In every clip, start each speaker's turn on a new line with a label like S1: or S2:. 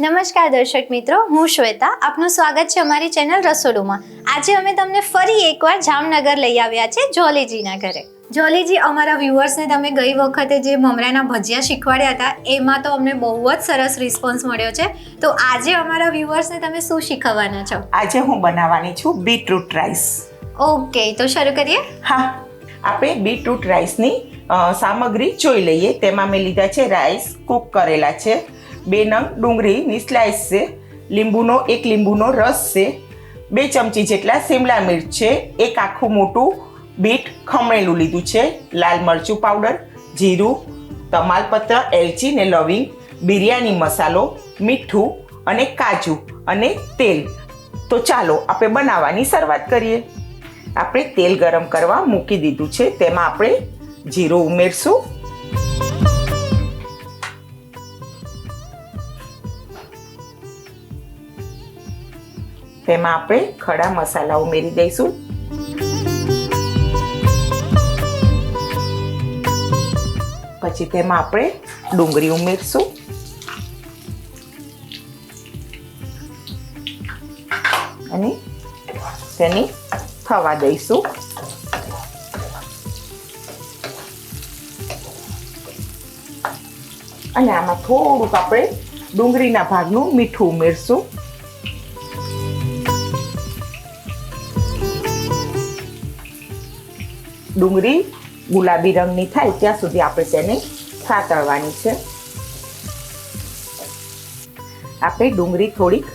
S1: નમસ્કાર દર્શક મિત્રો હું શ્વેતા. આપનું સ્વાગત છે અમારી ચેનલ રસોડુમાં. આજે અમે તમને ફરી એકવાર જામનગર લઈ આવ્યા છે જોલીજીના ઘરે. જોલીજી અમારા વ્યુઅર્સને તમે ગઈ વખતે જે મમરાના ભજીયા શીખવાડ્યા હતા એમાં તો અમને બહુ જ સરસ રિસ્પોન્સ મળ્યો છે. તો આજે અમારા વ્યુઅર્સને તમે શું શીખવવાના છો?
S2: આજે હું બનાવવાની છું બીટરૂટ રાઈસ
S1: ઓકે તો શરૂ કરીએ?
S2: હા. આપણે બીટરૂટ રાઈસની સામગ્રી જોઈ લઈએ. તેમાં મેં લીધા છે રાઈસ કૂક કરેલા છે. બે નંગ ડુંગળીની સ્લાઇસ છે, લીંબુનો એક લીંબુનો રસ છે, બે ચમચી જેટલા શિમલા મિર્ચ છે, એક આખું મોટું બીટ ખમણેલું લીધું છે, લાલ મરચું પાવડર જીરું, તમાલપત્ર, એલચી ને લવિંગ, બિરયાની મસાલો, મીઠું અને કાજુ અને તેલ. તો ચાલો આપણે બનાવવાની શરૂઆત કરીએ. આપણે તેલ ગરમ કરવા મૂકી દીધું છે, તેમાં આપણે જીરું ઉમેરશું. તેમાં આપણે ખડા મસાલા ઉમેરી દઈશું. પછી તેમાં આપણે ડુંગળી ઉમેરશું. અને તેની થવા દઈશું. અને આમાં થોડુંક આપણે ડુંગળીના ભાગનું મીઠું ઉમેરશું. ડુંગળી ગુલાબી રંગની થાય ત્યાં સુધી આપણે તેને સાતળવાની છે. આપણે ડુંગળી થોડીક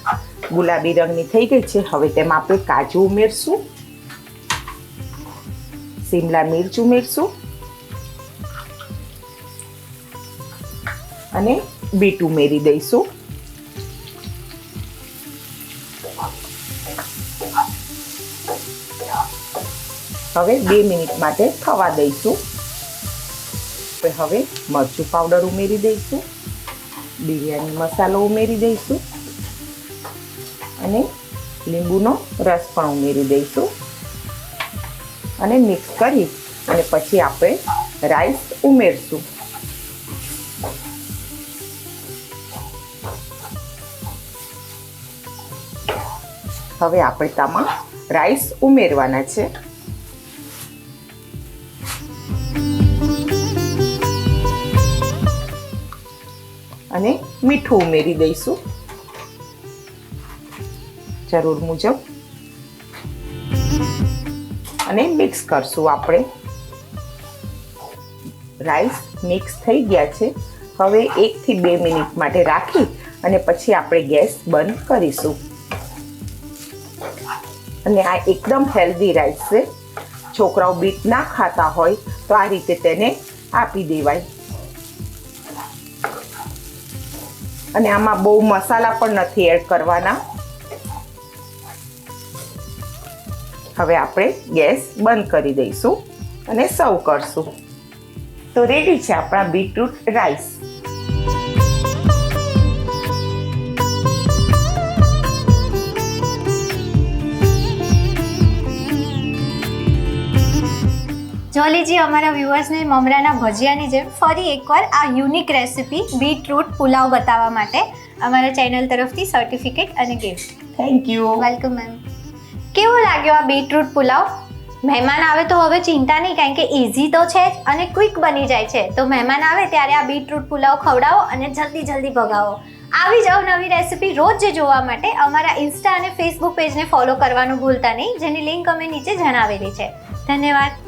S2: ગુલાબી રંગની થઈ ગઈ છે. હવે તેમાં આપણે કાજુ ઉમેરશું, શિમલા મિર્ચ ઉમેરશું અને બીટ ઉમેરી દઈશું. હવે બે મિનિટ માટે થવા દઈશું. આપણે હવે મરચું પાવડર ઉમેરી દઈશું. બિરયાની મસાલો ઉમેરી દઈશું. અને લીંબુનો રસ પણ ઉમેરી દઈશું. અને મિક્સ કરી અને પછી આપણે રાઈસ ઉમેરશું. હવે આપણે તામાં રાઈસ ઉમેરવાના છે. અને મીઠું ઉમેરી દઈશું. જરૂર મુજબ. અને મિક્સ કરશું આપણે. રાઈસ મિક્સ થઈ ગયા છે. હવે એકથી બે મિનિટ માટે રાખી અને પછી આપણે ગેસ બંધ કરીશું. અને આ એકદમ હેલ્ધી રાઈસ છે. છોકરાઓ બીટ ના ખાતા હોય તો આ રીતે તેને આપી દેવાય. અને આમાં બહુ મસાલા પણ નથી એડ કરવાના. હવે આપણે ગેસ બંધ કરી દઈશું અને સર્વ કરશું. તો રેડી છે આપણા બીટરૂટ રાઈસ.
S1: જોલીજી અમારા વ્યુઅર્સને મમરાના ભજીયાની જેમ ફરી એકવાર આ યુનિક રેસિપી બીટરૂટ પુલાવ બતાવવા માટે અમારા ચેનલ તરફથી સર્ટિફિકેટ અને gift
S2: thank you
S1: welcome ma'am કેવો લાગ્યો આ બીટરૂટ પુલાવ? મહેમાન આવે તો હવે ચિંતા નહીં કારણ કે ઇઝી તો છે જ અને ક્વિક બની જાય છે. તો મહેમાન આવે ત્યારે આ બીટરૂટ પુલાવ ખવડાવો અને જલ્દી જલ્દી ભગાવો. આવી જ અવનવી રેસિપી રોજ જોવા માટે અમારા ઇન્સ્ટા અને ફેસબુક પેજને ફોલો કરવાનું ભૂલતા નહીં જેની લિંક અમે નીચે જણાવેલી છે. ધન્યવાદ.